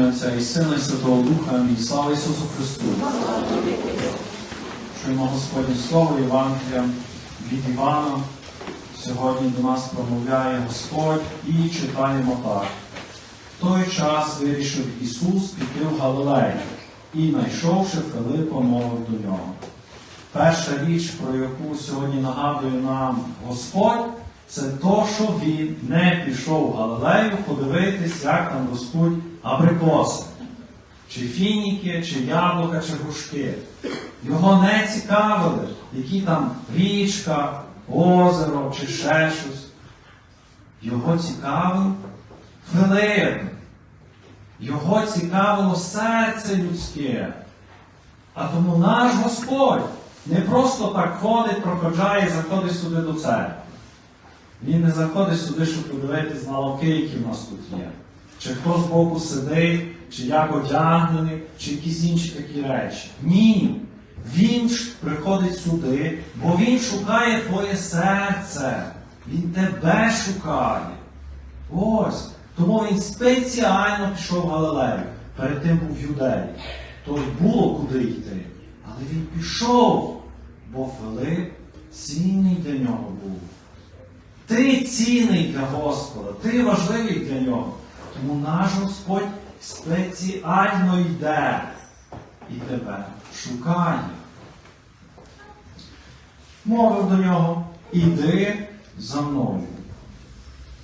ім'я Отця і Сина, і Святого Духа. Амінь. Слава Ісусу Христу! Чуємо Господнє Слово Євангелія від Івана. Сьогодні до нас промовляє Господь і читаємо так. В той час вирішив Ісус піти в Галилею і, знайшовши Филипа, мовив до нього. Перша річ, про яку сьогодні нагадує нам Господь, це то, що він не пішов в Галилею подивитись, як там ростуть абрикоси, чи фініки, чи яблука, чи грушки. Його не цікавили, які там річка, озеро чи ще щось. Його цікавив Филип. Його цікавило серце людське. А тому наш Господь не просто так ходить, проходжає і заходить сюди до церкви. Він не заходить сюди, щоб подивитись на лавки, які в нас тут є. Чи хто збоку сидить, чи як одягнений, чи якісь інші такі речі. Ні. Він приходить сюди, бо він шукає твоє серце. Він тебе шукає. Ось. Тому він спеціально пішов в Галилею. Перед тим був в Юдеї. То було куди йти. Але він пішов, бо Филип цінний для нього був. Ти цінний для Господа, ти важливий для нього. Тому наш Господь спеціально йде і тебе шукає. Мовив до нього, іди за мною.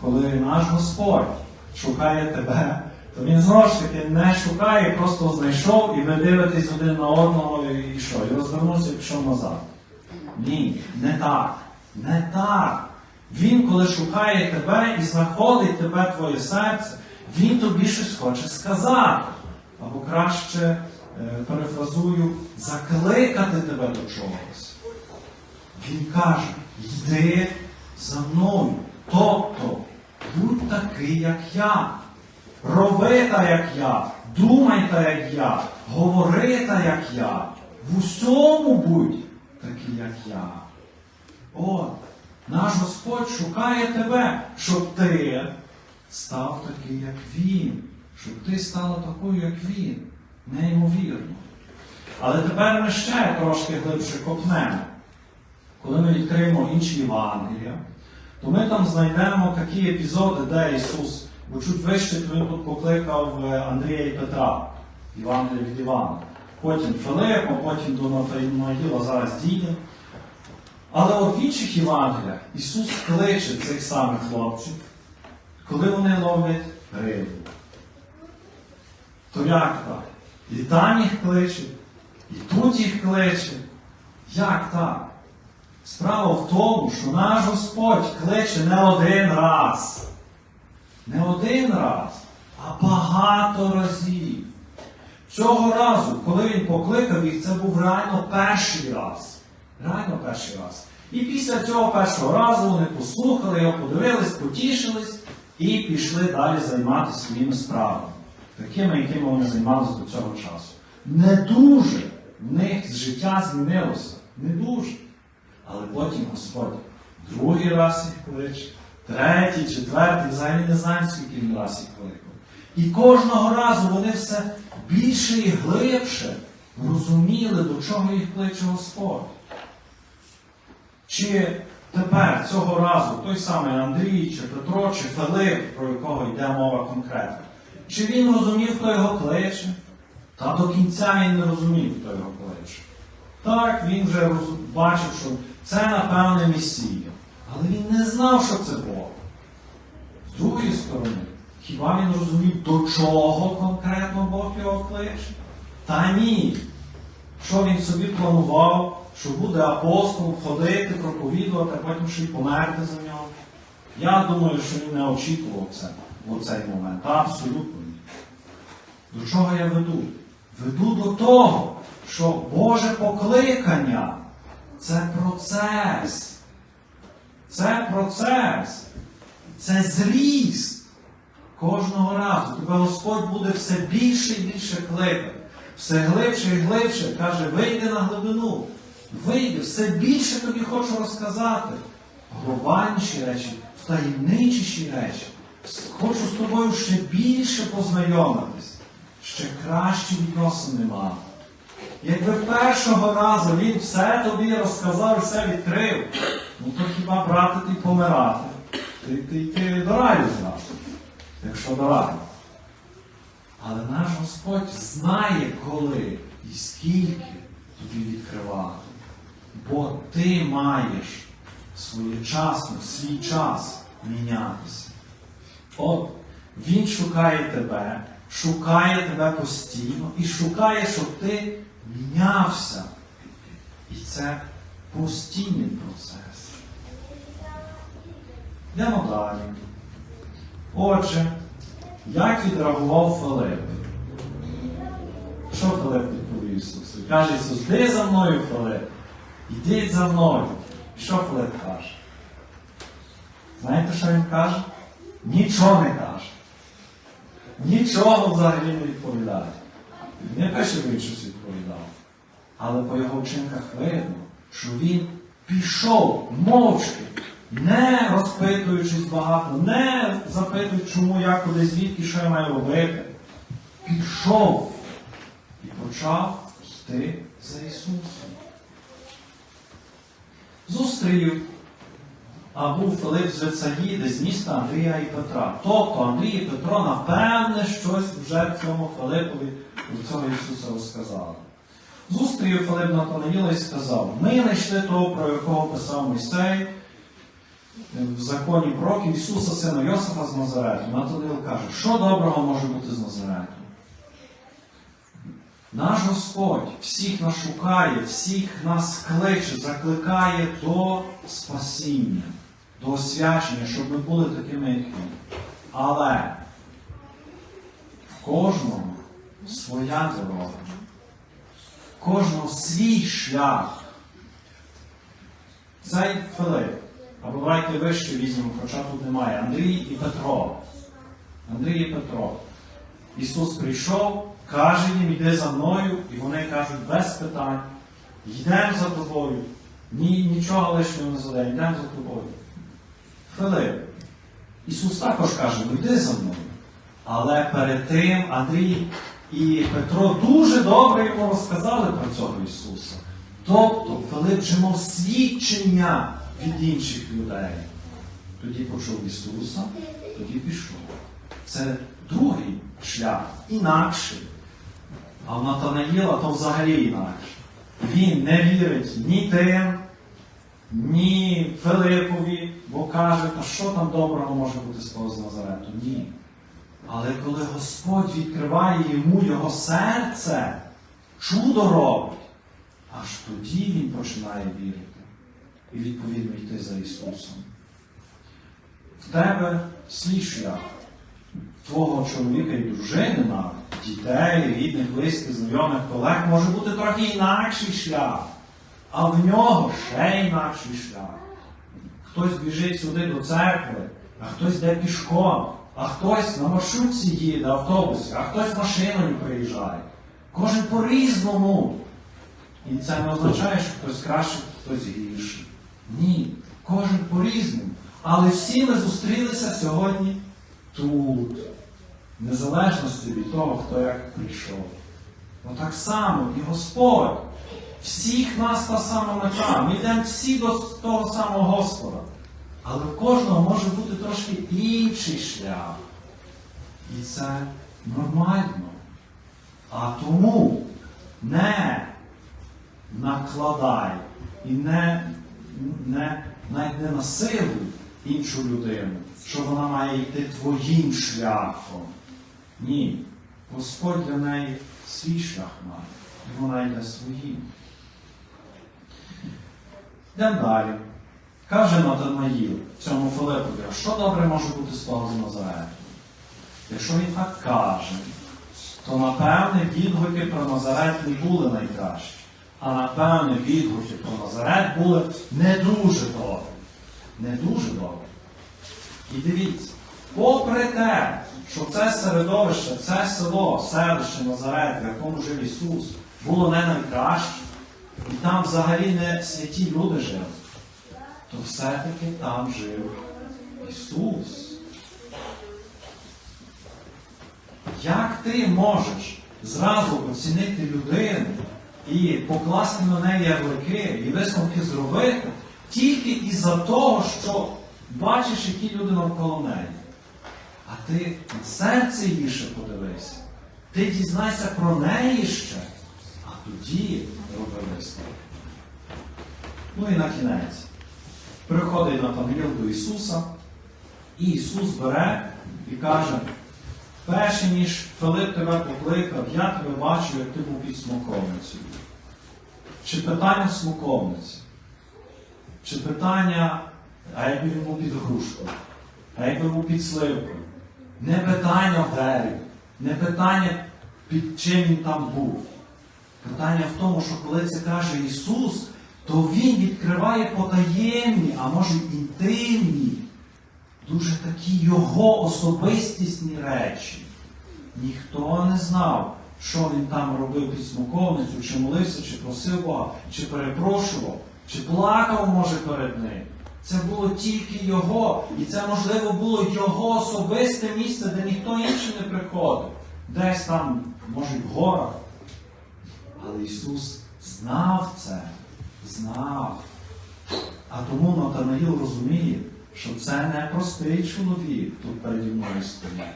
Коли наш Господь шукає тебе, то він знову ж таки не шукає, просто знайшов і ви дивитесь один на одного і що? І розвернувся і пішов назад. Ні, не так. Не так. Він, коли шукає тебе і знаходить тебе твоє серце, він тобі щось хоче сказати. Або краще, е, перефразую, закликати тебе до чогось. Він каже, йди за мною. Тобто, будь такий, як я. Роби так, як я, думай так, як я, говори так, як я. В усьому будь такий, як я. От, наш Господь шукає тебе, щоб ти став такий, як Він, щоб ти стала такою, як Він. Неймовірно. Але тепер ми ще трошки глибше копнемо. Коли ми відкриємо інші Євангелія, то ми там знайдемо такі епізоди, де Ісус, бо чуть вище, він тут покликав е, Андрія і Петра, Євангелія від Івана. Потім Филипа, потім до Натаїла зараз дійде. Але от в інших Євангеліях Ісус кличе цих самих хлопців, коли вони ловлять рибу. То як так? І там їх кличе, і тут їх кличе. Як так? Справа в тому, що наш Господь кличе не один раз. Не один раз, а багато разів. Цього разу, коли він покликав їх, це був реально перший раз. Реально перший раз. І після цього першого разу вони послухали його, подивились, потішились і пішли далі займатися своїми справами, такими, якими вони займалися до цього часу. Не дуже в них життя змінилося. Не дуже. Але потім Господь другий раз їх кличе, третій, четвертий, взагалі не знаю, скільки він раз їх кликав. І кожного разу вони все більше і глибше розуміли, до чого їх кличе Господь. Чи тепер цього разу той самий Андрій, чи Петро, чи Филип, про якого йде мова конкретно, чи він розумів, хто його кличе? Та до кінця він не розумів, хто його кличе. Так, він вже роз- бачив, що це, напевне, Месія. Але він не знав, що це Бог. З другої сторони, хіба він розумів, до чого конкретно Бог його кличе? Та ні. Що він собі планував, що буде апостолом, ходити, проповідувати, а потім ще й померти за нього? Я думаю, що він не очікував це в цей момент. Абсолютно ні. До чого я веду? Веду до того, що Боже покликання це процес. Це процес. Це зріст. Кожного разу. Тебе Господь буде все більше і більше кликати. Все глибше і глибше. Каже, вийди на глибину. Вийди, все більше тобі хочу розказати. Глобальніші речі, втаємничіші речі. Хочу з тобою ще більше познайомитись. ще кращі відносини мати. Якби першого разу він все тобі розказав і все відкрив, ну то хіба брати ти помирати? Ти, ти йти до раю зразу, якщо до раю. Але наш Господь знає, коли і скільки тобі відкривати. Бо ти маєш своєчасно, свій час мінятися. От Він шукає тебе, шукає тебе постійно і шукає, щоб ти мінявся. І це постійний процес. Йдемо далі. Отже, як відреагував Филип? Що Филип відповів Ісусу? Каже Ісус, йди за мною, Филип. Йдіть за мною. Що Филип каже? Знаєте, що він каже? Нічого не каже. Нічого взагалі не відповідає. Він Не що він щось відповідав. Але по його вчинках видно, що він пішов мовчки, не розпитуючись багато, не запитуючи, чому я куди звідки, що я маю робити. Пішов і почав йти за Ісусом. Зустрів а був Филип з Вецаїди, з міста Андрія і Петра. Тобто Андрій і Петро, напевне, щось вже цьому Филипові до цього Ісуса розказали. Зустрів Филип Натанаїла і сказав: Ми знайшли того, про якого писав Мойсей в законі пророків Ісуса, сина Йосифа з Назарету. Натанаїл каже, що доброго може бути з Назарету? Наш Господь всіх нас шукає, всіх нас кличе, закликає до спасіння, до освячення, щоб ми були такими, як Він. Але кожному своя дорога, в кожного свій шлях. Цей Филип, або давайте вище візьмемо, хоча тут немає, Андрій і Петро. Андрій і Петро. Ісус прийшов, каже їм, іди за мною, і вони кажуть, без питань, йдемо за тобою. Ні, нічого лишнього не задаємо, йдемо за тобою. Филип, Ісус також каже, ну йди за мною. Але перед тим Андрій і Петро дуже добре йому розказали про цього Ісуса. Тобто Филип мав свідчення від інших людей. Тоді почув Ісуса, тоді пішов. Це другий шлях, інакший. А в Натанаїла то взагалі інакше. Він не вірить ні тим, ні Филипові, бо каже, та що там доброго може бути з того з Назарету? Ні. Але коли Господь відкриває йому його серце, чудо робить, аж тоді він починає вірити і відповідно йти за Ісусом. В тебе свій шлях твого чоловіка і дружини, навіть, дітей, рідних, близьких, знайомих, колег, може бути трохи інакший шлях, а в нього ще інакший шлях. Хтось біжить сюди до церкви, а хтось йде пішком, а хтось на маршрутці їде, автобусі, а хтось машиною приїжджає. Кожен по-різному. І це не означає, що хтось краще, хтось гірший. Ні, кожен по-різному. Але всі ми зустрілися сьогодні тут, незалежності від того, хто як прийшов. Ну так само і Господь. Всіх нас та сама мета. Ми йдемо всі до того самого Господа. Але в кожного може бути трошки інший шлях. І це нормально. А тому не накладай і не, не, навіть не насилуй іншу людину, що вона має йти твоїм шляхом. Ні. Господь для неї свій шлях має, і вона йде своїм. Йдемо далі. Каже Натанаїл цьому Филипові, а що добре може бути з того Назарету? Якщо він так каже, то напевне відгуки про Назарет не були найкращі. А напевне відгуки про Назарет були не дуже добрі. Не дуже добрі. І дивіться, попри те, що це середовище, це село, селище Назарет, в якому жив Ісус, було не найкраще, і там взагалі не святі люди жили, то все-таки там жив Ісус. Як ти можеш зразу оцінити людину і покласти на неї ярлики і висновки зробити тільки із-за того, що бачиш, які люди навколо неї? А ти на серце її ще подивися. Ти дізнайся про неї ще, а тоді роби висновок. Ну і на кінець. Приходить Натаніл до Ісуса, і Ісус бере і каже, перше ніж Филип тебе покликав, я тебе бачив, як ти був під смоковницею. Чи питання смоковниці? Чи питання, а якби він був під грушкою, а якби був під сливкою? Не питання в не питання, під чим він там був. Питання в тому, що коли це каже Ісус, то Він відкриває потаємні, а може інтимні, дуже такі Його особистісні речі. Ніхто не знав, що він там робив під смоковницю, чи молився, чи просив Бога, чи перепрошував, чи плакав, може, перед ним. Це було тільки Його, і це, можливо, було Його особисте місце, де ніхто інший не приходив. Десь там, може, в горах. Але Ісус знав це, знав. А тому Натанаїл розуміє, що це не простий чоловік тут переді мною стоїть.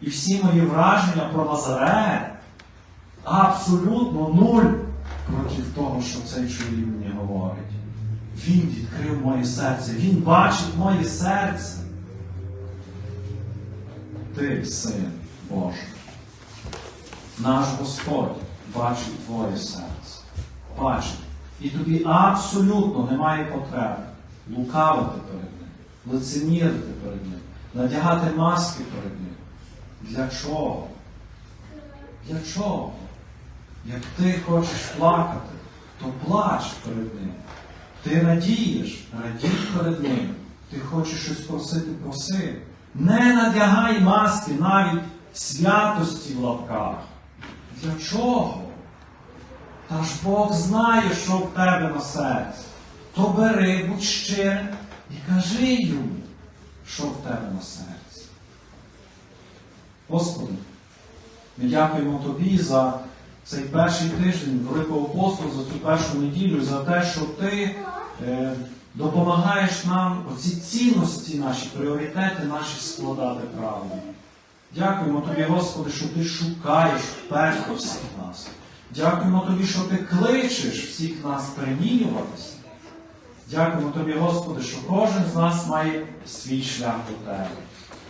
І всі мої враження про Назарет абсолютно нуль проти того, що цей чоловік мені говорить. Він відкрив моє серце, він бачить моє серце. Ти, син Божий. Наш Господь бачить твоє серце. Бачить. І тобі абсолютно немає потреби лукавити перед ним, лицемірити перед ним, надягати маски перед ним. Для чого? Для чого? Як ти хочеш плакати, то плач перед ним. Ти радієш, радій перед ним. Ти хочеш щось просити, проси. Не надягай маски навіть святості в лапках. Для чого? Та ж Бог знає, що в тебе на серці. То бери, будь щирим і кажи йому, що в тебе на серці. Господи, ми дякуємо Тобі за цей перший тиждень Великого посту, за цю першу неділю, за те, що Ти е, допомагаєш нам оці цінності наші, пріоритети наші складати правильно. Дякуємо Тобі, Господи, що Ти шукаєш вперше всіх нас. Дякуємо Тобі, що Ти кличеш всіх нас перемінюватися. Дякуємо Тобі, Господи, що кожен з нас має свій шлях до Тебе.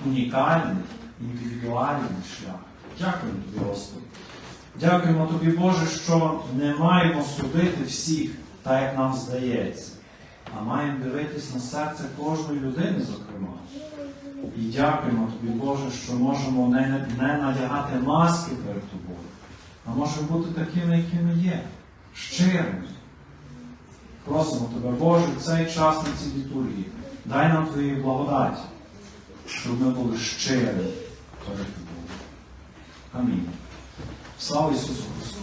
Унікальний, індивідуальний шлях. Дякуємо Тобі, Господи. Дякуємо Тобі, Боже, що не маємо судити всіх так, як нам здається, а маємо дивитись на серце кожної людини, зокрема. І дякуємо Тобі, Боже, що можемо не, не надягати маски перед Тобою, а можемо бути такими, якими є, щирими. Просимо Тебе, Боже, в цей час на цій літургії. Дай нам Твої благодаті, щоб ми були щирі перед Тобою. Амінь. Слава Ісусу Христу!